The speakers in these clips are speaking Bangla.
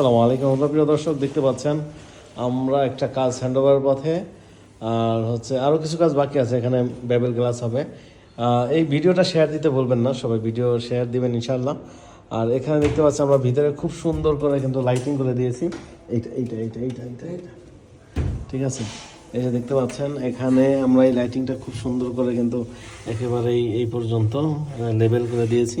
আসসালামু আলাইকুম আমরা প্রিয় দর্শক, দেখতে পাচ্ছেন আমরা একটা কাজ হ্যান্ডওভারের পথে। আর হচ্ছে আরও কিছু কাজ বাকি আছে, এখানে বেবেল গ্লাস হবে। এই ভিডিওটা শেয়ার দিতে বলবেন না, সবাই ভিডিও শেয়ার দিবেন ইনশাল্লাহ আর এখানে দেখতে পাচ্ছি আমরা ভিতরে খুব সুন্দর করে কিন্তু লাইটিং করে দিয়েছি। এইটা এইটা এইটা এইটা এইটা এইটা। ঠিক আছে? এই যে দেখতে পাচ্ছেন, এখানে আমরা এই লাইটিংটা খুব সুন্দর করে কিন্তু একেবারেই এই পর্যন্ত লেবেল করে দিয়েছি।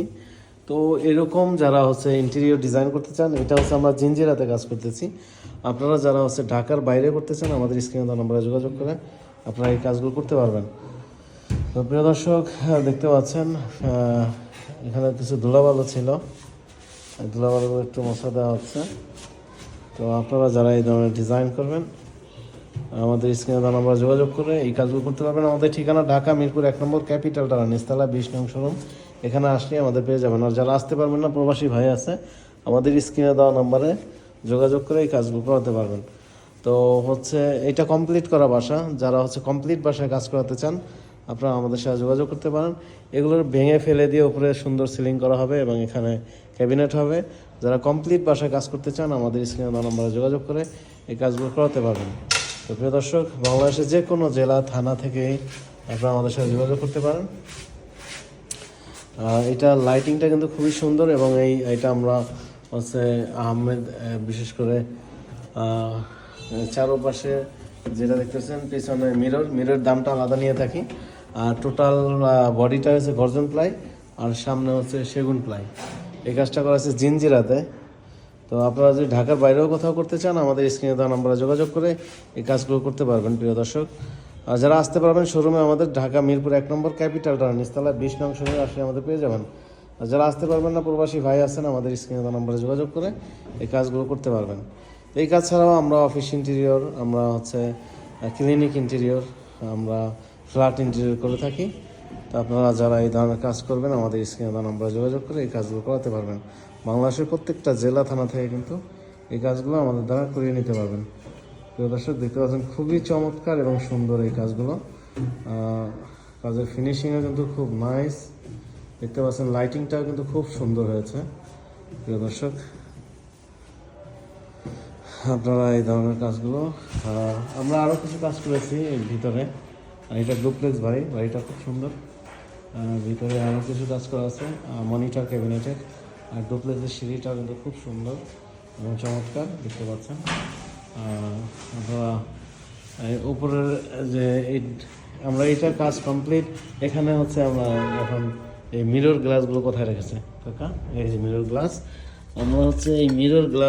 তো এরকম যারা হচ্ছে ইন্টেরিয়র ডিজাইন করতে চান, এটা হচ্ছে আমরা জিঞ্জিরাতে কাজ করতেছি। আপনারা যারা হচ্ছে ঢাকার বাইরে করতে চান, আমাদের স্ক্রিনে দেওয়া নম্বরে যোগাযোগ করে আপনারা এই কাজগুলো করতে পারবেন। তো প্রিয় দর্শক দেখতে পাচ্ছেন এখানে কিছু ধুলাবালু ছিল। ধুলাবালুগুলো একটু মশা দেওয়া হচ্ছে। তো আপনারা যারা এই ধরনের ডিজাইন করবেন, আমাদের স্ক্রিনে দেওয়া আমরা যোগাযোগ করে এই কাজগুলো করতে পারবেন। আমাদের ঠিকানা ঢাকা মিরপুর এক নম্বর ক্যাপিটাল টাওয়ার, নিস্তালা নং শোরুম। এখানে আসলে আমাদের পেয়ে যাবেন। আর যারা আসতে পারবেন না, প্রবাসী ভাই আছে, আমাদের স্ক্রিনে দেওয়া নাম্বারে যোগাযোগ করে এই কাজগুলো করাতে পারবেন। তো হচ্ছে এটা কমপ্লিট করা বাসা। যারা হচ্ছে কমপ্লিট বাসায় কাজ করাতে চান, আপনারা আমাদের সাথে যোগাযোগ করতে পারেন। এগুলোর ভেঙে ফেলে দিয়ে উপরে সুন্দর সিলিং করা হবে এবং এখানে ক্যাবিনেট হবে। যারা কমপ্লিট বাসায় কাজ করতে চান, আমাদের স্ক্রিনে দেওয়া নাম্বারে যোগাযোগ করে এই কাজগুলো করাতে পারবেন। তো প্রিয় দর্শক, বাংলাদেশের যে কোনো জেলা, থানা থেকে আপনারা আমাদের সাথে যোগাযোগ করতে পারেন। এটা লাইটিংটা কিন্তু খুবই সুন্দর এবং এই, এটা আমরা হচ্ছে আহমেদ বিশেষ করে চারপাশে যেটা দেখতেছেন, পিছনে মিরর মিরর দামটা আলাদা নিয়ে থাকি। আর টোটাল বডিটা হচ্ছে গর্জন প্লাই আর সামনে হচ্ছে সেগুন প্লাই এই কাজটা করা হচ্ছে জিনজিরাতে। তো আপনারা যদি ঢাকার বাইরেও কোথাও করতে চান, আমাদের স্ক্রিনে দেওয়া নাম্বারে যোগাযোগ করে এই কাজগুলো করতে পারবেন, প্রিয় দর্শক। যারা আসতে পারবেন শোরুমে আমাদের ঢাকা মিরপুর এক নম্বর ক্যাপিটাল টাউন নিস্তালা বিশ নং শোরুমে আসলে আমাদের পেয়ে যাবেন। আর যারা আসতে পারবেন না, প্রবাসী ভাই আছেন, আমাদের স্ক্রিনে নাম্বারে যোগাযোগ করে এই কাজগুলো করতে পারবেন। এই কাজ ছাড়াও আমরা অফিস ইন্টেরিয়র আমরা হচ্ছে ক্লিনিক ইন্টেরিয়র আমরা ফ্ল্যাট ইন্টেরিয়র করে থাকি। তো আপনারা যারা এই ধরনের কাজ করবেন, আমাদের স্ক্রিনে নাম্বারে যোগাযোগ করে এই কাজগুলো করাতে পারবেন। বাংলাদেশের প্রত্যেকটা জেলা, থানা থেকে কিন্তু এই কাজগুলো আমাদের দ্বারা করিয়ে নিতে পারবেন। প্রিয় দর্শক, দেখতে পাচ্ছেন খুবই চমৎকার এবং সুন্দর এই কাজগুলো। কাজের ফিনিশিংও কিন্তু খুব নাইস দেখতে পাচ্ছেন লাইটিংটাও কিন্তু খুব সুন্দর হয়েছে, প্রিয় দর্শক। আপনারা এই ধরনের কাজগুলো আমরা আরও কিছু কাজ করেছি এর ভিতরে। এটা ডুপ্লেক্স বাড়ি, বাড়িটা খুব সুন্দর। ভিতরে আরও কিছু কাজ করা আছে মনিটর ক্যাবিনেটের আর ডুপ্লেক্সের সিঁড়িটাও কিন্তু খুব সুন্দর এবং চমৎকার, দেখতে পাচ্ছেন। এই উপরের, যে আমরা এটা কাজ কমপ্লিট এখানে হচ্ছে আমরা এখন এই মিরর গ্লাসগুলো কোথায় রেখেছে? কাকা, এই যে মিরর গ্লাস আমরা হচ্ছে এই মিরর গ্লাস